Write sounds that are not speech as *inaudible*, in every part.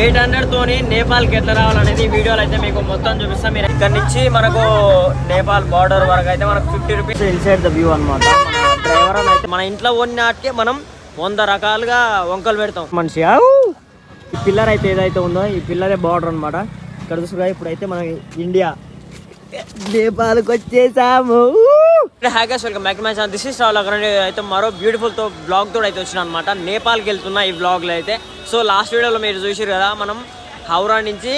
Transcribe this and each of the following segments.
Eight hundred తోని నేపాల్కి ఎట్లా రావాలనేది వీడియోలో అయితే మీకు మొత్తం చూపిస్తాం. మీరు ఇక్కడ నుంచి మనకు నేపాల్ బార్డర్ వరకు అయితే మనకు fifty rupees inside the view అనమాట డ్రైవర్ అయితే మన ఇంట్లో నాటికే మనం వంద రకాలుగా వంకలు పెడతాం. మనిషి! ఈ పిల్లర్ అయితే ఏదైతే ఉందో ఈ పిల్లరే బార్డర్ అనమాట ఇక్కడ చూసుగా ఇప్పుడైతే మనం ఇండియా నేపాల్కి వచ్చేసాము hackers welcome back match this is Rahul అక్కడ అయితే మరో బ్యూటిఫుల్తో బ్లాగ్ తోడు అయితే వచ్చిన అనమాట నేపాల్కి వెళ్తున్నా ఈ బ్లాగ్లో అయితే. సో లాస్ట్ వీడియోలో మీరు చూసారు కదా మనం హౌరా నుంచి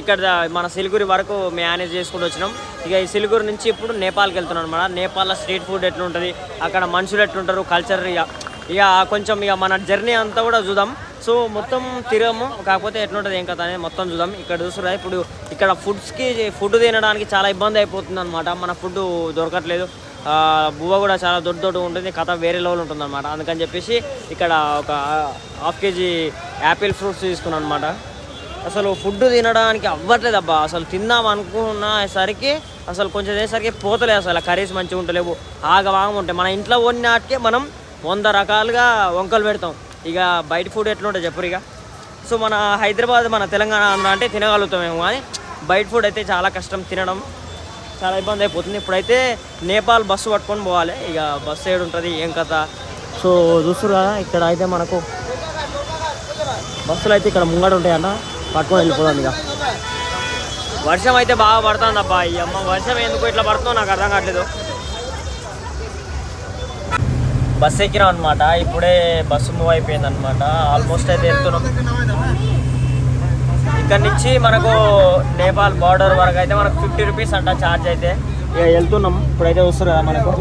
ఇక్కడ మన సిలిగురి వరకు మేనేజ్ చేసుకుంటూ వచ్చినాం. ఇక ఈ సిలిగురి నుంచి ఇప్పుడు నేపాల్కి వెళ్తున్నాం అనమాట నేపాల్లో స్ట్రీట్ ఫుడ్ ఎట్లుంటుంది అక్కడ మనుషులు ఎట్లుంటారు కల్చర్ ఇక ఇక కొంచెం ఇక మన జర్నీ అంతా కూడా చూద్దాం. సో మొత్తం తిరగము. కాకపోతే ఎట్లుంటుంది ఏం కథ అనేది మొత్తం చూద్దాం. ఇక్కడ చూస్తురా ఇప్పుడు ఇక్కడ ఫుడ్స్కి ఫుడ్ తినడానికి చాలా ఇబ్బంది అయిపోతుంది అనమాట మన ఫుడ్ దొరకట్లేదు. బువ్వ కూడా చాలా దొడ్డు దొడ్డు ఉంటుంది. కథ వేరే లెవెల్ ఉంటుంది అనమాట అందుకని చెప్పేసి ఇక్కడ ఒక హాఫ్ కేజీ యాపిల్ ఫ్రూట్స్ తీసుకున్నాను అనమాట అసలు ఫుడ్ తినడానికి అవ్వట్లేదు అబ్బా. అసలు తిందాం అనుకున్నసరికి అసలు కొంచెం చేసరికి పోతలేదు అసలు. కర్రీస్ మంచిగా ఉండలేవు. ఆగవాగం ఉంటాయి. మన ఇంట్లో వండినాటికే మనం వంద రకాలుగా వంకలు పెడతాం. ఇక బయట ఫుడ్ ఎట్లుంటుంది చెప్పరు ఇక. సో మన హైదరాబాద్ మన తెలంగాణ ఆంధ్ర అంటే తినగలుగుతామేమో కానీ బయట ఫుడ్ అయితే చాలా కష్టం తినడం. చాలా ఇబ్బంది అయిపోతుంది. ఇప్పుడైతే నేపాల్ బస్సు పట్టుకొని పోవాలి. ఇక బస్సు ఏడు ఉంటుంది ఏం కథ. సో చూస్తురు కదా ఇక్కడ అయితే మనకు బస్సులు అయితే ఇక్కడ ముంగడ ఉంటాయన్న పట్టుకొని వెళ్ళిపోదాం ఇక. వర్షం అయితే బాగా పడుతుంది అబ్బా ఈ అమ్మ వర్షం ఎందుకు ఇట్లా పడుతుందో నాకు అర్థం కావట్లేదు. బస్ ఎక్కినాం అనమాట ఇప్పుడే బస్సు మూవ్ అయిపోయింది అనమాట ఆల్మోస్ట్ అయితే వెళ్తున్నాం ఇక్కడ నుంచి మనకు నేపాల్ బార్డర్ వరకు అయితే మనకు ఫిఫ్టీ రూపీస్ అంట ఛార్జ్ అయితే. ఇక వెళ్తున్నాం. ఇప్పుడైతే వస్తారు కదా మనకు.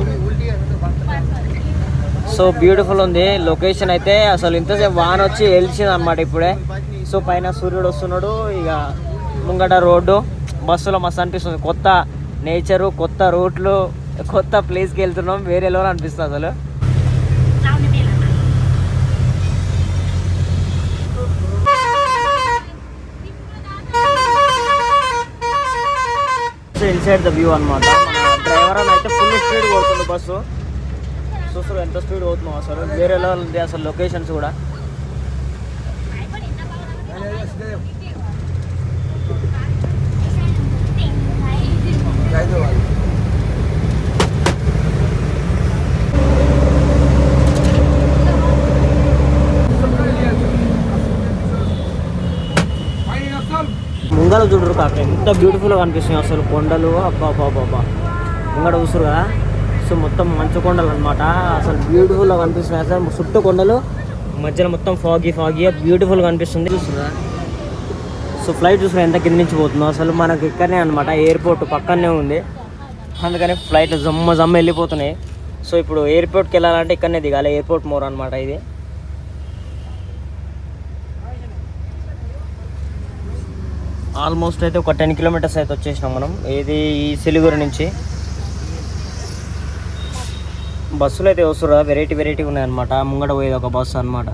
సో బ్యూటిఫుల్ ఉంది. లొకేషన్ అయితే అసలు ఇంతసేపు వాన వచ్చి వెలిచింది అనమాట ఇప్పుడే. సో పైన సూర్యుడు వస్తున్నాడు. ఇక ముంగట రోడ్డు. బస్సులో మస్తు అనిపిస్తుంది. కొత్త నేచరు కొత్త రూట్లు కొత్త ప్లేస్కి వెళ్తున్నాం. వేరే లెవెల్ అనిపిస్తుంది అసలు. సైడ్ ద వ్యూ అనమాట డ్రైవర్ అని అయితే ఫుల్ స్పీడ్ పోతుంది బస్సు. చూస్తారు ఎంత స్పీడ్ పోతున్నాం అసలు. వేరే లెవెల్ ఉంది అసలు లొకేషన్స్ కూడా. కొండలు చూడరు కాక ఎంత బ్యూటిఫుల్గా కనిపిస్తున్నాయి అసలు కొండలు. అబ్బా బాబా అబ్బా, అబ్బా. కదా? సో మొత్తం మంచు కొండలు అనమాట అసలు బ్యూటిఫుల్గా కనిపిస్తున్నాయి. అసలు చుట్టూ కొండలు మధ్యలో మొత్తం ఫాగీ ఫాగీ బ్యూటిఫుల్గా కనిపిస్తుంది. చూసారా సో ఫ్లైట్ చూసిన ఎంత కింద నుంచి పోతుందో. అసలు మనకి ఇక్కడనే అనమాట ఎయిర్పోర్ట్ పక్కనే ఉంది. అందుకని ఫ్లైట్ జమ్మ జమ్మ వెళ్ళిపోతున్నాయి. సో ఇప్పుడు ఎయిర్పోర్ట్కి వెళ్ళాలంటే ఇక్కడనే దిగాలి. ఎయిర్పోర్ట్ మోర్ అనమాట ఇది. ఆల్మోస్ట్ అయితే ఒక టెన్ కిలోమీటర్స్ అయితే వచ్చేసినాం మనం. ఇది ఈ సిలిగురి నుంచి. బస్సులు అయితే వస్తురా వెరైటీ వెరైటీగా ఉన్నాయన్నమాట. ముంగడ పోయేది ఒక బస్సు అనమాట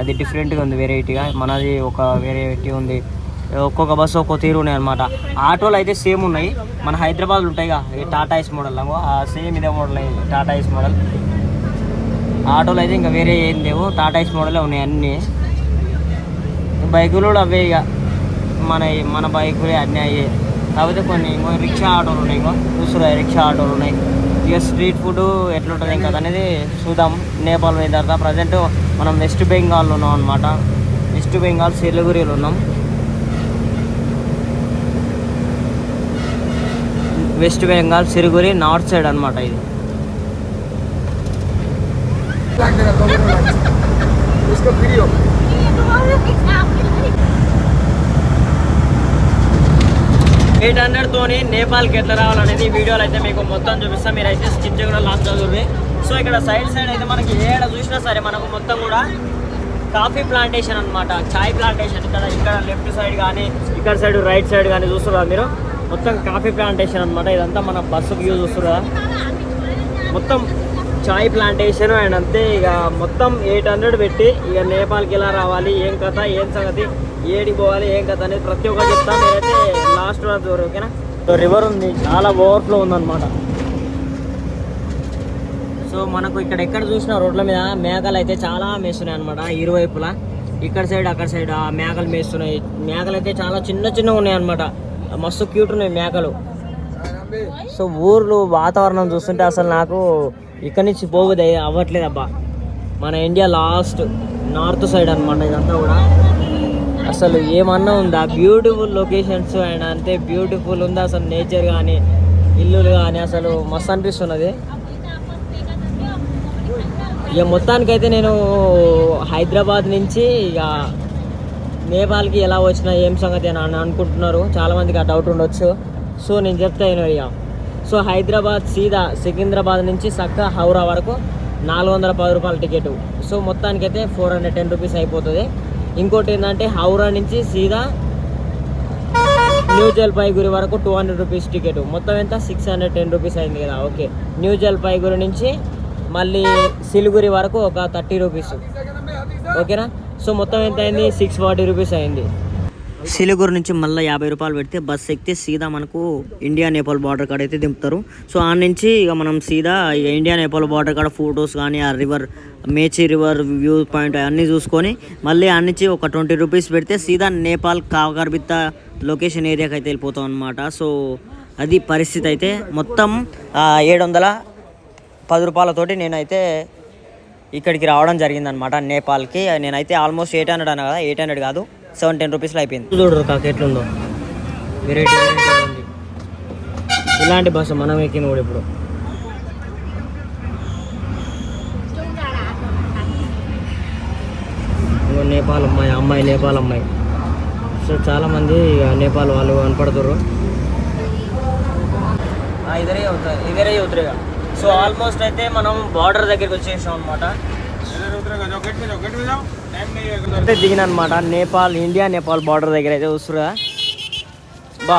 అది డిఫరెంట్గా ఉంది వెరైటీగా మనది ఒక వెరైటీ ఉంది. ఒక్కొక్క బస్సు ఒక్కో తీరు ఉన్నాయి అనమాట ఆటోలు అయితే సేమ్ ఉన్నాయి. మన హైదరాబాద్ ఉంటాయిగా ఈ టాటా ఐస్ మోడల్ ఆ సేమ్ ఇదే మోడల్ టాటా ఐస్ మోడల్ ఆటోలు అయితే ఇంకా వేరే ఏం లేవు. టాటా ఐస్ మోడలే ఉన్నాయి అన్నీ. బైకులు కూడా అవే ఇక. మన మన బైక్ అన్నీ అయ్యాయి. కాకపోతే కొన్ని ఇంకో రిక్షా ఆటోలు ఉన్నాయి ఇంకో. చూసురా రిక్షా ఆటోలు ఉన్నాయి. ఇక స్ట్రీట్ ఫుడ్ ఎట్లుంటుంది ఇంకా? అనేది చూద్దాం. నేపాల్ పోయిన తర్వాత ప్రజెంట్ మనం వెస్ట్ బెంగాల్లో ఉన్నాం అనమాట వెస్ట్ బెంగాల్ సిలిగురిలో ఉన్నాం. West Bengal Siliguri north side అనమాట ఇది. వీడియో ఎయిట్ హండ్రెడ్ తోని నేపాల్కి ఎట్లా రావాలనేది వీడియోలు అయితే మీకు మొత్తం చూపిస్తాం. మీరు అయితే స్కిప్ చేయకుండా లాస్ట్ చదువురి సో ఇక్కడ సైడ్ సైడ్ అయితే మనకి ఏడ చూసినా సరే మనకు మొత్తం కూడా కాఫీ ప్లాంటేషన్ అన్నమాట. చాయ్ ప్లాంటేషన్ ఇక్కడ ఇక్కడ లెఫ్ట్ సైడ్ కానీ ఇక్కడ సైడ్ రైట్ సైడ్ కానీ చూస్తున్నారు మీరు? మొత్తం కాఫీ ప్లాంటేషన్ అన్నమాట. ఇదంతా మన బస్సు వ్యూ చూస్తున్నారు మొత్తం చాయ్ ప్లాంటేషన్ అండ్ అంతే ఇక మొత్తం ఎయిట్ హండ్రెడ్ పెట్టి ఇక నేపాల్కి ఎలా రావాలి ఏం కథ ఏం సంగతి ఏడికి పోవాలి ఏం కథ అనేది ప్రతి ఒక్కరు చెప్తాను నేనైతే చూస్తున్నారు చూడు ఓకేనా? సో రివర్ ఉంది. చాలా ఓవర్ఫ్లో ఉందన్నమాట. సో మనకు ఇక్కడ ఎక్కడ చూసినా రోడ్ల మీద మేఘాలు అయితే చాలా మేస్తున్నాయి అనమాట ఇరువైపులా. ఇక్కడ సైడ్ అక్కడ సైడ్ ఆ మేకలు మేస్తున్నాయి. మేకలు అయితే చాలా చిన్న చిన్నగా ఉన్నాయి అనమాట మస్తు క్యూట్ ఉన్నాయి మేకలు సో ఊర్లో వాతావరణం చూస్తుంటే అసలు నాకు ఇక్కడి నుంచి పోగుది అవ్వట్లేదు అబ్బా. మన ఇండియా లాస్ట్ నార్త్ సైడ్ అనమాట ఇదంతా కూడా. అసలు ఏమన్నా ఉందా? బ్యూటిఫుల్ లొకేషన్స్ అండ్ అంతే బ్యూటిఫుల్ ఉంది? అసలు నేచర్ కానీ ఇల్లులు కానీ అసలు మస్తు అనిపిస్తున్నది. ఇక మొత్తానికైతే నేను హైదరాబాద్ నుంచి ఇక నేపాల్కి ఎలా వచ్చినా ఏం సంగతి అని అని అనుకుంటున్నారు. చాలామందికి ఆ డౌట్ ఉండొచ్చు. సో నేను చెప్తాను ఇక. సో హైదరాబాద్ సీదా సికింద్రాబాద్ నుంచి సక్క హౌరా వరకు నాలుగు వందల పది రూపాయల టికెట్. సో మొత్తానికైతే ఫోర్ హండ్రెడ్ టెన్ రూపీస్ అయిపోతుంది. ఇంకోటి ఏంటంటే హౌరా నుంచి సీదా న్యూ జల్పాయిగురి వరకు టూ హండ్రెడ్ రూపీస్ టికెట్. మొత్తం ఎంత? సిక్స్ హండ్రెడ్ టెన్ రూపీస్ అయింది కదా. ఓకే. న్యూ జల్పాయిగురి నుంచి మళ్ళీ సిలిగురి వరకు ఒక థర్టీ రూపీస్. ఓకేనా? సో మొత్తం ఎంత అయింది? సిక్స్ ఫార్టీ రూపీస్ అయింది. సిలిగురు నుంచి మళ్ళీ యాభై రూపాయలు పెడితే బస్ ఎక్కితే సీదా మనకు ఇండియా నేపాల్ బార్డర్ కాడ అయితే దింపుతారు. సో ఆ నుంచి ఇక మనం సీదా ఇక ఇండియా నేపాల్ బార్డర్ కాడ ఫొటోస్ కానీ ఆ river Mechi river view point అన్నీ చూసుకొని మళ్ళీ ఆ నుంచి ఒక ట్వంటీ రూపీస్ పెడితే సీదా నేపాల్ కాకర్బిత్త లొకేషన్ ఏరియాకి అయితే వెళ్ళిపోతాం అనమాట సో అది పరిస్థితి అయితే మొత్తం ఏడు వందల పది రూపాయలతోటి నేనైతే ఇక్కడికి రావడం జరిగిందనమాట నేపాల్కి. నేనైతే ఆల్మోస్ట్ ఎయిట్ హండ్రెడ్ అన్న కదా ఎయిట్ హండ్రెడ్ కాదు. సెవెన్ టెన్ రూపీస్లో అయిపోయింది. చూడరు కాక ఎట్లుందో. వెరైటీ వెరైటీ ఉంది. ఇలాంటి బస్సు మనం ఎక్కింది కూడా ఇప్పుడు. నేపాల్ అమ్మాయి అమ్మాయి నేపాల్ అమ్మాయి. సో చాలామంది ఇక నేపాల్ వాళ్ళు కనపడుతుర్రు ఇదరే అవుతారు ఇదరే అవుతారు సో ఆల్మోస్ట్ అయితే మనం బార్డర్ దగ్గరికి వచ్చేసాం అనమాట అయితే దిగిన అనమాట నేపాల్ ఇండియా నేపాల్ బార్డర్ దగ్గర అయితే వస్తురుగా బా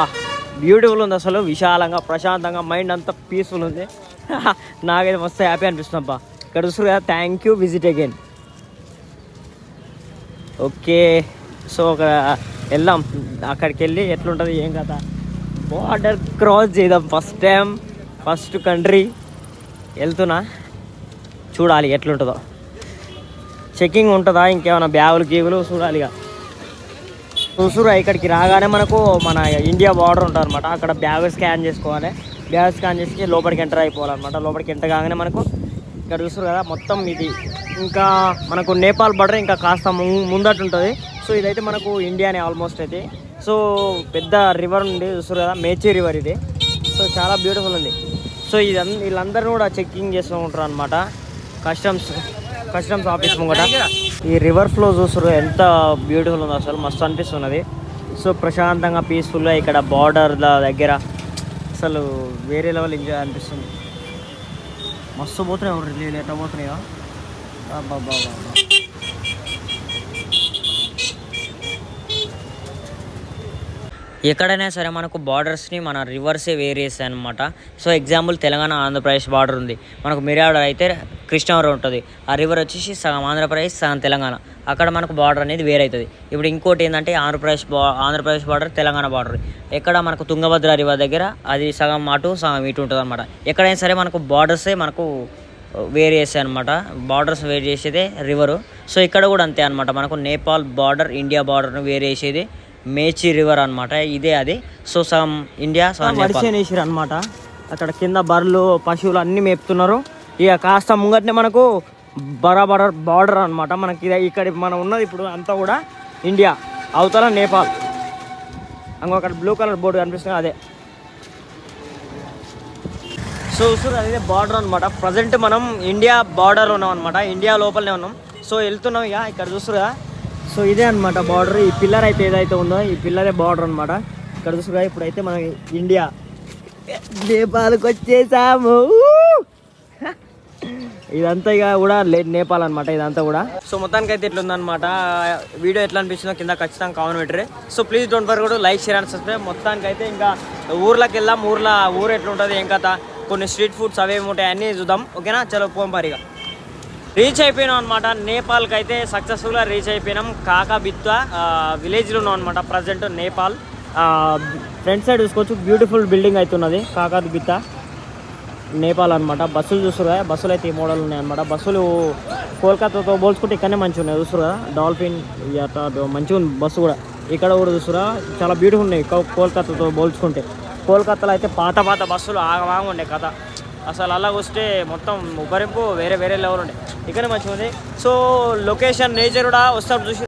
బ్యూటిఫుల్ ఉంది అసలు. విశాలంగా ప్రశాంతంగా మైండ్ అంతా పీస్ఫుల్ ఉంది. *laughs* నాకైతే మస్తు హ్యాపీ అనిపిస్తుంది అబ్బా. ఇక్కడ వస్తురు కదా thank you visit again okay so ఒక వెళ్దాం. అక్కడికి వెళ్ళి ఎట్లుంటుంది ఏం కదా బార్డర్ క్రాస్ చేద్దాం ఫస్ట్ టైం ఫస్ట్ కంట్రీ వెళ్తున్నా. చూడాలి ఎట్లుంటుందో. చెకింగ్ ఉంటుందా? ఇంకేమైనా బ్యాగులు గీగులు చూడాలి ఇక. చూసురా ఇక్కడికి రాగానే మనకు మన ఇండియా బార్డర్ ఉంటుంది అనమాట అక్కడ బ్యాగ్ స్కాన్ చేసుకోవాలి. బ్యాగ్ స్కాన్ చేసి లోపలికి ఎంటర్ అయిపోవాలన్నమాట. లోపలికి ఎంటర్ కాగానే మనకు ఇక్కడ చూసురు కదా మొత్తం ఇది. ఇంకా మనకు నేపాల్ బార్డర్ ఇంకా కాస్త ము- ముందట ఉంటుంది. సో ఇదైతే మనకు ఇండియానే ఆల్మోస్ట్ అయితే. సో పెద్ద రివర్ ఉంది. చూస్తారు కదా మేచి రివర్ ఇది. సో చాలా బ్యూటిఫుల్ ఉంది. సో ఇది వీళ్ళందరూ కూడా చెక్కింగ్ చేస్తూ ఉంటారు అనమాట కస్టమ్స్ కస్టమ్స్ ఆఫీస్ ముంగట. ఈ రివర్ ఫ్లో చూసారు ఎంత బ్యూటిఫుల్ ఉందో అసలు మస్తు అనిపిస్తున్నది. సో ప్రశాంతంగా పీస్ఫుల్గా ఇక్కడ బార్డర్ దగ్గర అసలు వేరే లెవెల్ ఎంజాయ్ అనిపిస్తుంది. మస్తు పోతున్నాయి ఎవరు రిలీజ్ ఎట్లా పోతున్నాయో అబ్బా ఎక్కడైనా సరే మనకు బార్డర్స్ని మన రివర్సే వేరేసాయి అనమాట so example Telangana Andhra Pradesh border ఉంది. మనకు మిర్యాడ అయితే కృష్ణవరం ఉంటుంది. ఆ రివర్ వచ్చేసి సగం ఆంధ్రప్రదేశ్ సగం తెలంగాణ. అక్కడ మనకు బార్డర్ అనేది వేరవుతుంది ఇప్పుడు ఇంకోటి ఏంటంటే ఆంధ్రప్రదేశ్ బా ఆంధ్రప్రదేశ్ బార్డర్ తెలంగాణ బార్డర్. ఎక్కడ మనకు తుంగభద్ర రివర్ దగ్గర అది సగం అటు సగం ఇటు ఉంటుంది అనమాట ఎక్కడైనా సరే మనకు బార్డర్సే మనకు వేరు చేసాయి అనమాట బార్డర్స్ వేరు చేసేదే రివరు. సో ఇక్కడ కూడా అంతే అనమాట మనకు నేపాల్ బార్డర్ ఇండియా బార్డర్ను వేరు చేసేది. మేచి రివర్ అనమాట ఇదే అది. సో సగం ఇండియా నేపాల్ అనమాట అక్కడ కింద బర్రెలు పశువులు అన్నీ మేపుతున్నారు. ఇక కాస్త ముంగట్నే మనకు బరాబర్ బార్డర్ అనమాట మనకి ఇక్కడ మనం ఉన్నది ఇప్పుడు అంతా కూడా ఇండియా అవతల నేపాల్. అక్కడ బ్లూ కలర్ బోర్డు కనిపిస్తుంది అదే. సో సో అదే బార్డర్ అనమాట ప్రజెంట్ మనం ఇండియా బార్డర్ ఉన్నాం అనమాట ఇండియా లోపలనే ఉన్నాం. సో వెళ్తున్నాం ఇక. ఇక్కడ చూస్తురా సో ఇదే అనమాట బార్డర్ ఈ పిల్లర్ అయితే ఏదైతే ఉందో ఈ పిల్లరే బార్డర్ అనమాట ఇక్కడ చూసురా ఇప్పుడైతే మనం ఇండియా నేపాల్కి వచ్చేసాము. *laughs* ఇదంతా ఇక కూడా లే నేపాల్ అనమాట ఇదంతా కూడా. సో మొత్తానికి అయితే ఇట్లా ఉందన్నమాట వీడియో ఎట్లా అనిపించిందో కింద ఖచ్చితంగా కామెంట్ పెట్టరు సో ప్లీజ్ డోంట్ ఫర్ కూడా లైక్ షేర్ అని సబ్స్క్రైబ్ మొత్తానికి అయితే ఇంకా ఊర్లోకి వెళ్దాం. ఊర్లో ఊరు ఎట్లా ఉంటుంది ఏం కథ కొన్ని స్ట్రీట్ ఫుడ్స్ అవేమి ఉంటాయి అన్నీ చూద్దాం. ఓకేనా చలో పోం పరిగా రీచ్ అయిపోయినాం అనమాట నేపాల్కి అయితే సక్సెస్ఫుల్గా రీచ్ అయిపోయినాం. కాకాబిత్వా విలేజ్లో ఉన్నాం అనమాట ప్రజెంట్ నేపాల్. ఫ్రంట్ సైడ్ చూసుకోవచ్చు. బ్యూటిఫుల్ బిల్డింగ్ అవుతున్నది కాకాబిత్త నేపాల్ అనమాట బస్సులు చూస్తారు కదా. బస్సులు అయితే ఈ మోడల్ ఉన్నాయి అనమాట బస్సులు కోల్కతాతో పోల్చుకుంటే ఇక్కడనే మంచిగా ఉన్నాయి. చూస్తారు కదా? డాల్ఫిన్ ఇక అట్లా మంచిగా ఉంది బస్సు కూడా. ఇక్కడ కూడా చూసురా చాలా బ్యూటిఫుల్ ఉన్నాయి. కోల్కతాతో పోల్చుకుంటే. కోల్కతాలో అయితే పాత పాత బస్సులు ఆగమాగ ఉండే కథ. అసలు అలా వస్తే మొత్తం ఉబ్బరింపు వేరే వేరే లెవెల్ ఉండే. ఇక్కడ మంచిగా ఉంది సో లొకేషన్ నేచర్ కూడా వస్తాడు చూసి.